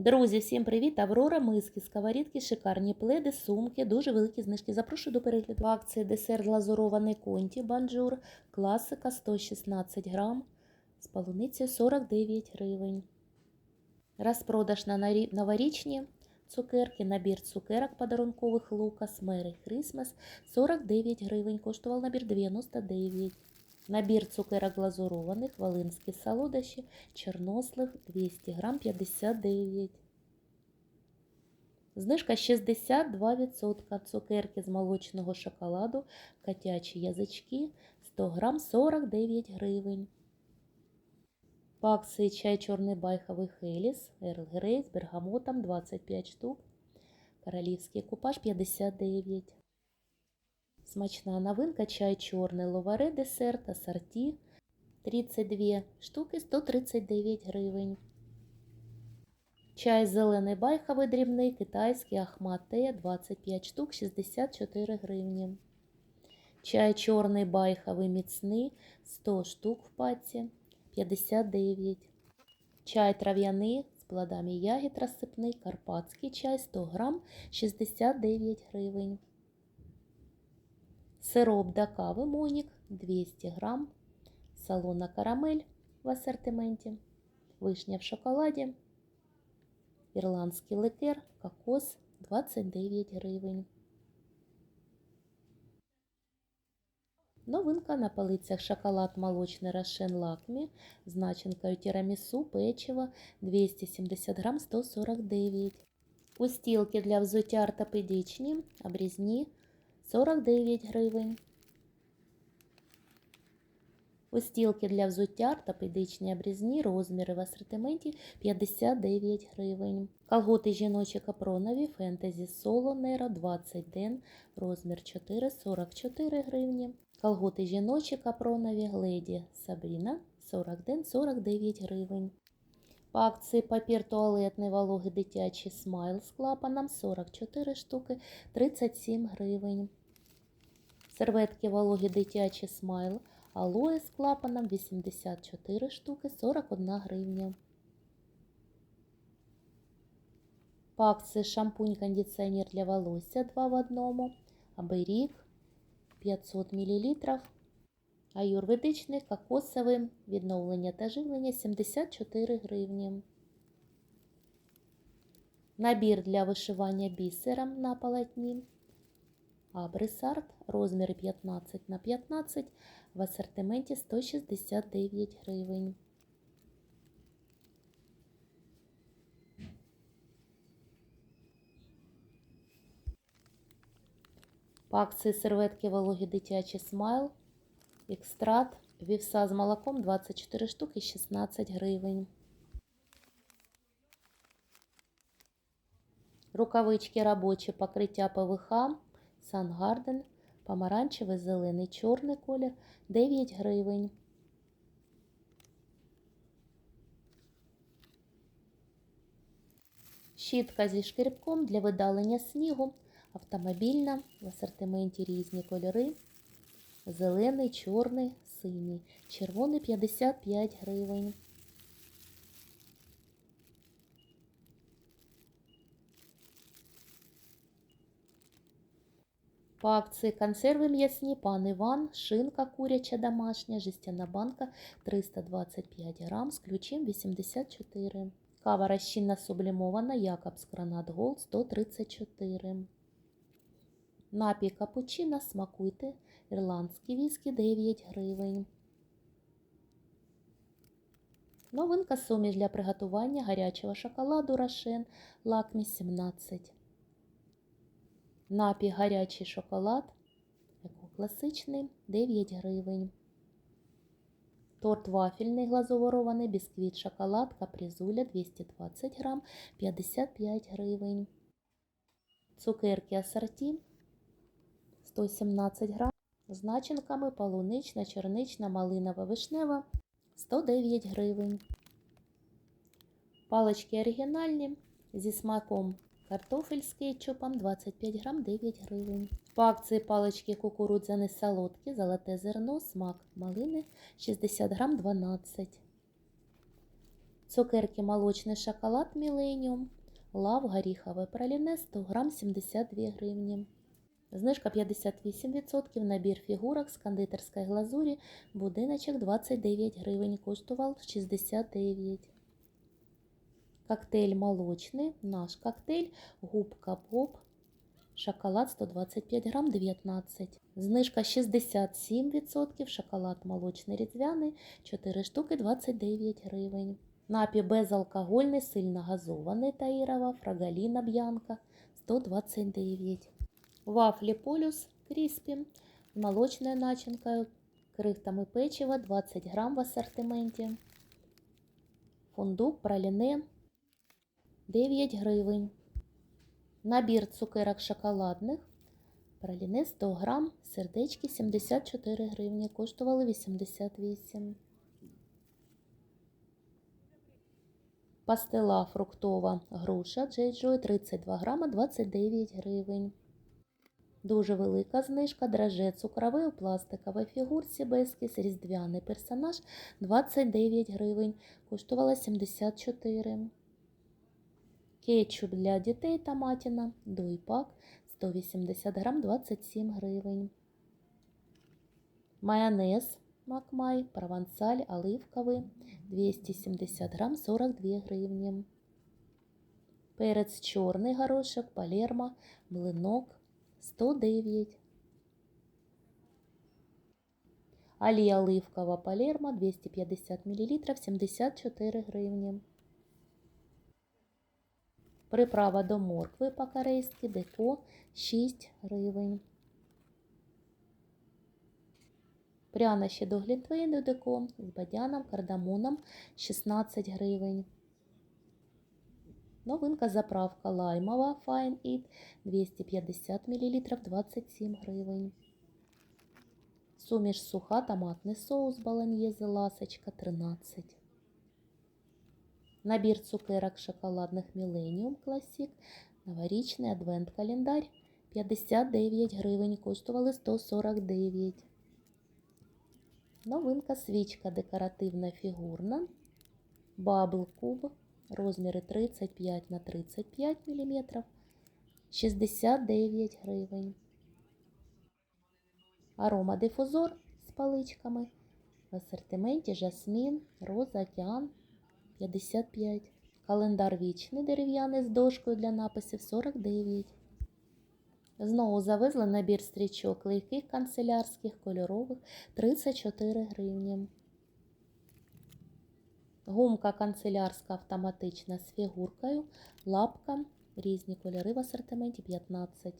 Друзі, всім привіт! Аврора, миски, сковорідки, шикарні пледи, сумки, дуже великі знижки. Запрошую до перегляду. Акції десерт глазурований конті банджур, класика 116 грам, з полуницею 49 гривень. Розпродаж на новорічні цукерки, набір цукерок подарункових Лукас, Merry Christmas 49 гривень, коштував набір 99 Набір цукерок глазурованих, волинські солодощі, чорнослив 200 грам 59. Знижка 62%. Цукерки з молочного шоколаду, котячі язички 100 грам 49 гривень. По чай чорний байховий Хеліс, Ерл Грей з бергамотом 25 штук. Королівський купаж 59. Смачна новинка чай чорний ловаре десерт асорті 32 штуки 139 гривень. Чай зелений байховий дрібний китайський ахмате 25 штук 64 гривні. Чай чорний байховий міцний 100 штук в паці 59. Чай трав'яний з плодами ягід розсипний карпатський чай 100 грам 69 гривень. Сироп до кави Монік 200 грам. Салона карамель в асортименті. Вишня в шоколаді. Ірландський ликер, кокос 29 гривень. Новинка на полицях шоколад молочний Рошен Лакмі з начинкою тірамісу, печиво 270 грам 149. Устілки для взуття ортопедичні, обрізні 49 гривень. Устілки для взуття ортопедичні обрізні розміри в асортименті 59 гривень. Колготи жіночі капронові фентезі соло Неро 20 ден, розмір 4 44 гривні. Колготи жіночі капронові Леді Сабріна 40 ден 49 гривень. По акції папір туалетний вологий дитячий смайл з клапаном 44 штуки 37 гривень. Серветки вологі дитячий смайл алоє з клапаном 84 штуки 41 гривня. Акції шампунь кондиціонер для волосся 2 в 1, аберік 500 мл, аюрведичний кокосовий відновлення та живлення 74 гривні. Набір для вишивання бісером на полотні. Абрисарт розміри 15 на 15 в асортименті 169 гривень. По акції серветки вологі дитячі смайл. Екстрат вівса з молоком 24 штуки 16 гривень. Рукавички робочі покриття ПВХ Сангарден, помаранчевий, зелений, чорний колір 9 гривень. Щітка зі шкребком для видалення снігу. Автомобільна в асортименті різні кольори. Зелений, чорний, синій. Червоний 55 гривень. По акції консерви м'ясні пан Іван, шинка куряча домашня, жестяна банка 325 грам з ключем 84. Кава розчинна сублімована Якобс Гранат Голд 134. Напій капучино смакуйте. Ірландські віскі 9 гривень. Новинка суміш для приготування гарячого шоколаду Рошен Лакмі 17. Напій гарячий шоколад, класичний 9 гривень. Торт вафельний глазоворований, бісквіт шоколад, капризуля 220 грам 55 гривень. Цукерки асорті 117 грам. З начинками полунична, чернична, малинова, вишнева 109 гривень. Палички оригінальні зі смаком Картофель з кетчупом 25 грам 9 гривень. По акції палички кукурудзяні солодкі, золоте зерно, смак малини 60 грам 12. Цукерки молочний шоколад Міленіум. Лав горіхове праліне 100 грам 72 гривні. Знижка 58%, набір фігурок з кондитерської глазурі, будиночок 29 гривень, коштував 69. Коктейль молочний, наш коктейль, губка поп, шоколад 125 грам 19. Знижка 67%, шоколад молочний різдвяний, 4 штуки 29 гривень. Напій безалкогольний, сильно газований Таїрова, фрагаліна б'янка 129. Вафлі полюс кріспі з молочною начинкою, крихтами печива 20 грам в асортименті. Фундук праліне 9 гривень. Набір цукерок шоколадних. Праліне 100 грам, сердечки 74 гривні, коштували 88. Пастила фруктова груша Джейджой 32 грама 29 гривень. Дуже велика знижка драже цукровий у пластиковій фігурці Бескіс різдвяний персонаж 29 гривень, коштувала 74. Кетчуп для дітей томатіна Дуйпак 180 грам 27 гривень. Майонез Макмай провансаль оливковий 270 грам 42 гривні. Перець чорний горошок Палермо млинок 109. Олія оливкова Палермо 250 мл 74 гривні. Приправа до моркви по-корейськи деко 6 гривень. Прянощі до глінтвейну деко з бадяном, кардамоном 16 гривень. Новинка заправка лаймова Fine Eat 250 мл 27 гривень. Суміш суха томатний соус баланьєзе ласочка 13. Набір цукерок шоколадних Millennium Classic. Новорічний адвент-календар 59 гривень, коштували 149. Новинка свічка декоративна фігурна. Bubble Cube. Розміри 35 на 35 мм. 69 гривень. Аромадифузор з паличками. В асортименті жасмін, роза, океан 55. Календар вічний дерев'яний з дошкою для написів 49. Знову завезли набір стрічок легких канцелярських кольорових 34 гривні. Гумка канцелярська автоматична з фігуркою, лапка, різні кольори в асортименті 15.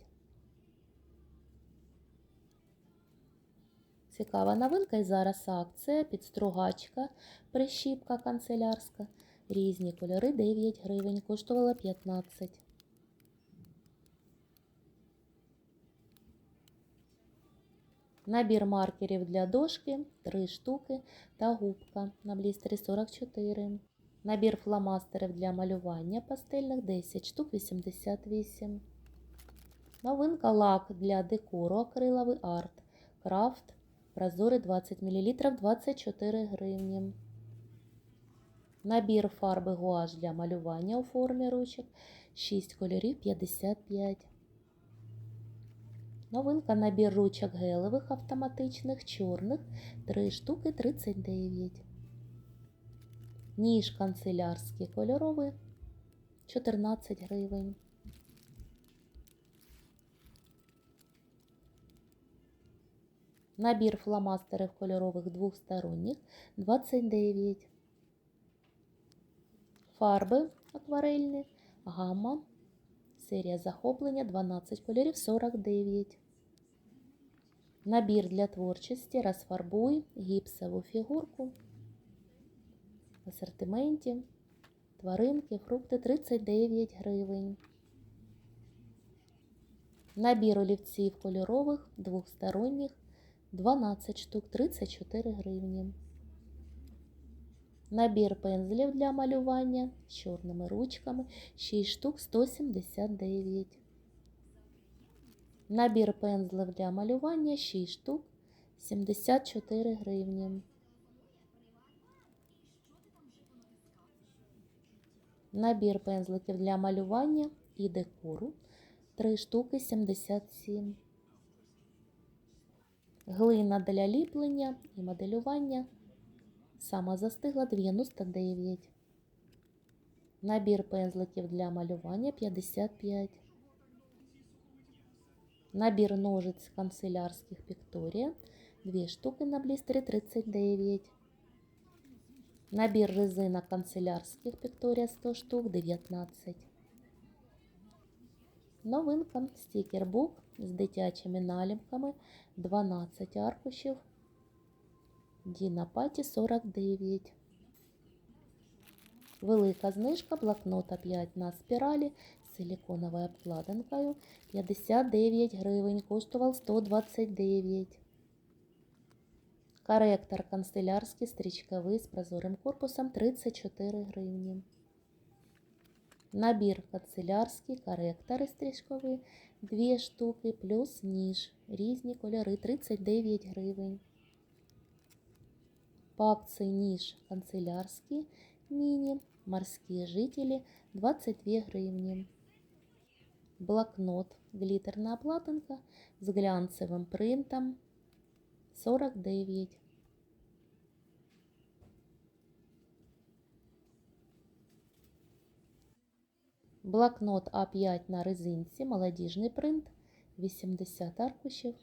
Цікава новинка і зараз акція, підстругачка, прищіпка канцелярська. Різні кольори 9 гривень, коштувала 15. Набір маркерів для дошки 3 штуки та губка на блістері 44. Набір фломастерів для малювання пастельних 10 штук 88. Новинка лак для декору акриловий арт. Крафт. Прозорий 20 мл 24 гривні. Набір фарби гуаш для малювання у формі ручок 6 кольорів 55. Новинка набір ручок гелевих автоматичних чорних 3 штуки 39. Ніж канцелярський кольоровий 14 гривень. Набір фломастерів кольорових двохсторонніх 29. Фарби акварельні, гамма. Серія захоплення 12 кольорів 49. Набір для творчості розфарбуй гіпсову фігурку. В асортименті тваринки, фрукти 39 гривень. Набір олівців кольорових двохсторонніх 12 штук 34 гривні. Набір пензлів для малювання з чорними ручками 6 штук 179. Набір пензлів для малювання 6 штук 74 гривні. Набір пензликів для малювання і декору 3 штуки 77. Глина для ліплення і моделювання сама застигла 99. Набір пензликів для малювання 55. Набір ножиць канцелярських Пікторія 2 штуки на блістері 39. Набір резина канцелярських Пікторія 100 штук 19. Новинка стікербук з дитячими наліпками 12 аркушів. Діна Паті 49. Велика знижка блокнота 5 на спіралі з силіконовою обкладинкою 59 гривень, коштував 129. Коректор канцелярський стрічковий з прозорим корпусом 34 гривні. Набір канцелярський, коректори стрічкові 2 штуки, плюс ніж. Різні кольори 39 гривень. По акції ніж канцелярський міні, морські жителі 22 гривні. Блокнот, глітерна оплатинка з глянцевим принтом 49. Блокнот А5 на резинці, молодіжний принт 80 аркушів.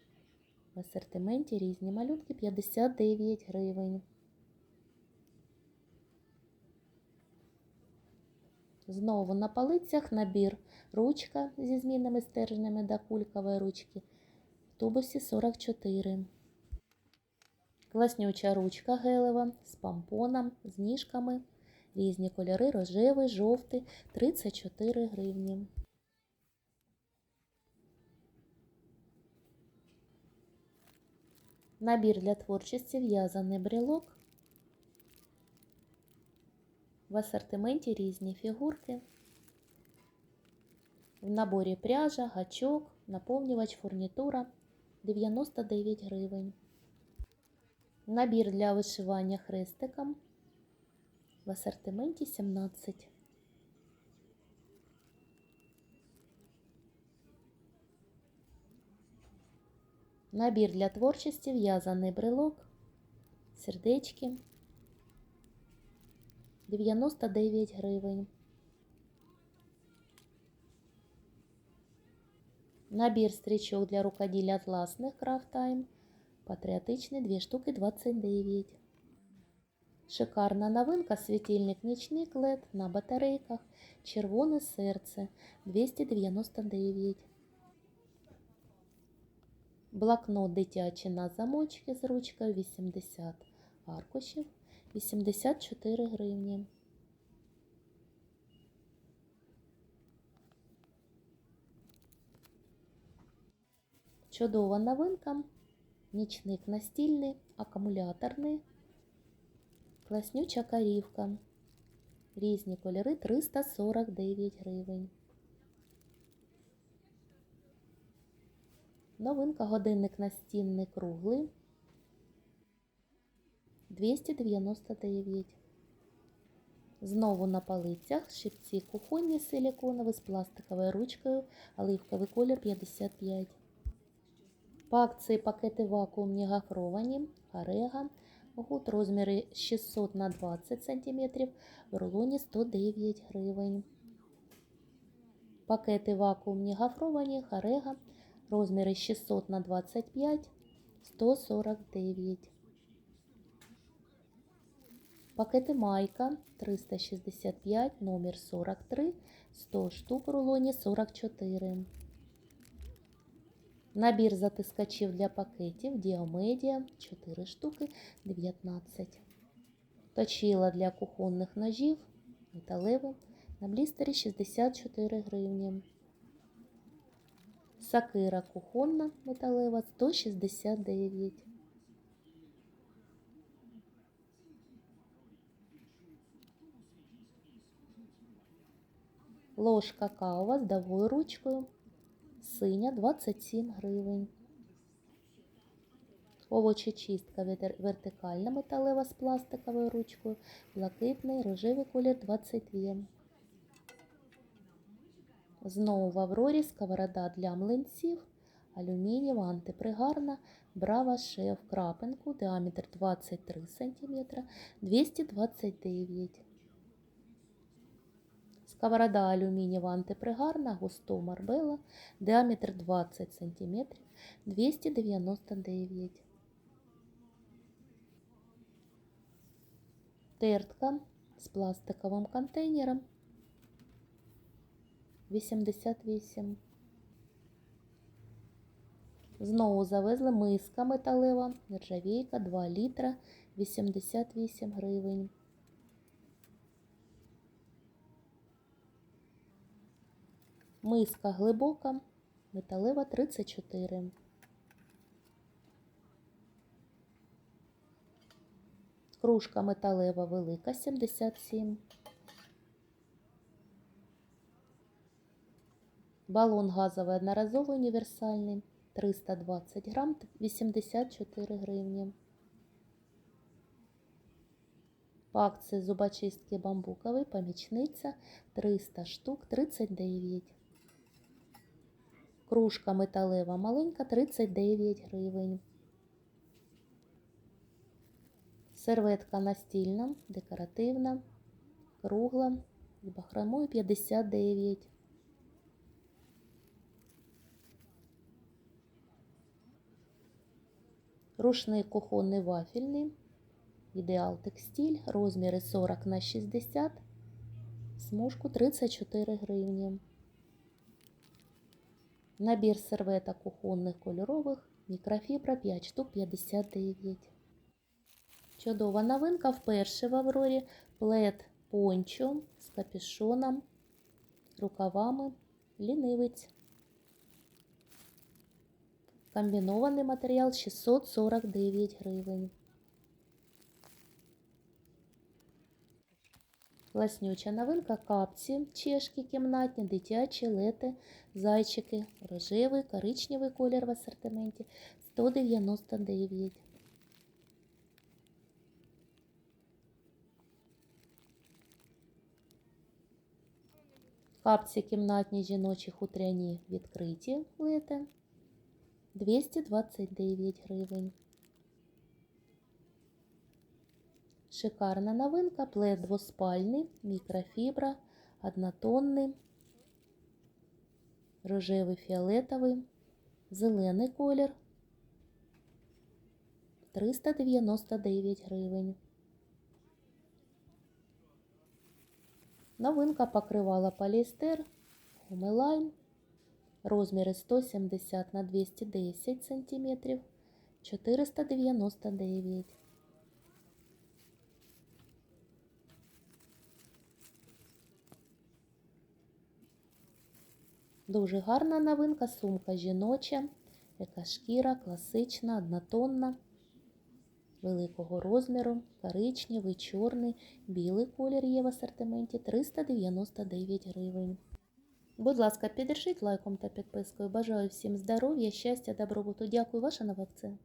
В асортименті різні малюнки 59 гривень. Знову на полицях набір ручка зі змінними стержнями до кулькової ручки. В тубусі 44. Класнюча ручка гелева з помпоном, з ніжками. Різні кольори рожевий, жовтий 34 гривні. Набір для творчості в'язаний брелок. В асортименті різні фігурки. В наборі пряжа, гачок, наповнювач, фурнітура 99 гривень. Набір для вишивання хрестиком в асортименті 17. Набір для творчості в'язаний брелок, сердечки 99 гривень. Набір стрічок для рукоділля атласних крафтайм. Патріотичний 2 штуки 29. Шикарна новинка світильник нічник LED на батарейках. Червоне серце 299. Блокнот дитячий на замочки з ручкою 80 аркушів 84 гривні. Чудова новинка. Нічник настільний, акумуляторний. Класнюча корівка. Різні кольори 349 гривень. Новинка годинник настінний круглий 299. Знову на полицях щипці кухонні силіконові з пластиковою ручкою, оливковий колір 55. По акції пакети вакуумні гофровані, Орега, гуд розміри 600 на 20 см, в рулоні 109 гривень. Пакети вакуумні гофровані, Орега, розміри 600 на 25 149. Пакети майка 365, номер 43, 100 штук в рулоні 44. Набір затискачів для пакетів Діомедіа 4 штуки 19. Точила для кухонних ножів металеве на блістері 64 гривні. Сакира кухонна металева 169. Ложка кава з довгою ручкою. Синя 27 гривень. Овочечистка вертер- вертикальна металева з пластиковою ручкою. Блакитний рожевий колір 22. Знову в Аврорі сковорода для млинців, алюмінієва, антипригарна, Брава Шеф крапинку, діаметр 23 см, 229 Сковорода алюмінієва антипригарна, густо марбела, діаметр 20 см, 299 Тертка з пластиковим контейнером 88. Знову завезли миска металева, нержавійка 2 літра 88 гривень. Миска глибока, металева 34. Кружка металева велика 77. Балон газовий одноразовий універсальний 320 грам 84 гривні. По акції зубочистки бамбуковий помічниця 300 штук 39. Кружка металева маленька 39 гривень. Серветка настільна, декоративна, кругла з бахромою 59. Рушник кухонний вафельний, ідеал текстиль, розміри 40 на 60, смужку 34 гривні. Набір серветок кухонних кольорових, мікрофібра 5 штук 59. Чудова новинка вперше в Аврорі плед пончо з капюшоном, рукавами, лінивець. Комбінований матеріал 649 гривень. Класнюча новинка капці, чешки кімнатні, дитячі, лети, зайчики, рожевий, коричневий колір в асортименті 199. Капці кімнатні жіночі хутряні відкриті лети 229 гривень. Шикарна новинка, плед двоспальний, мікрофібра, однотонний, рожевий фіолетовий, зелений колір. 399 гривень. Новинка покривала поліестер, гумилайн, розміри 170 на 210 см, 499 Дуже гарна новинка, сумка жіноча, яка шкіра, класична, однотонна, великого розміру, коричневий, чорний, білий колір є в асортименті 399 гривень. Будь ласка, піддержіть лайком та підпискою. Бажаю всім здоров'я, щастя, добробуту. Дякую, ваша нова акція.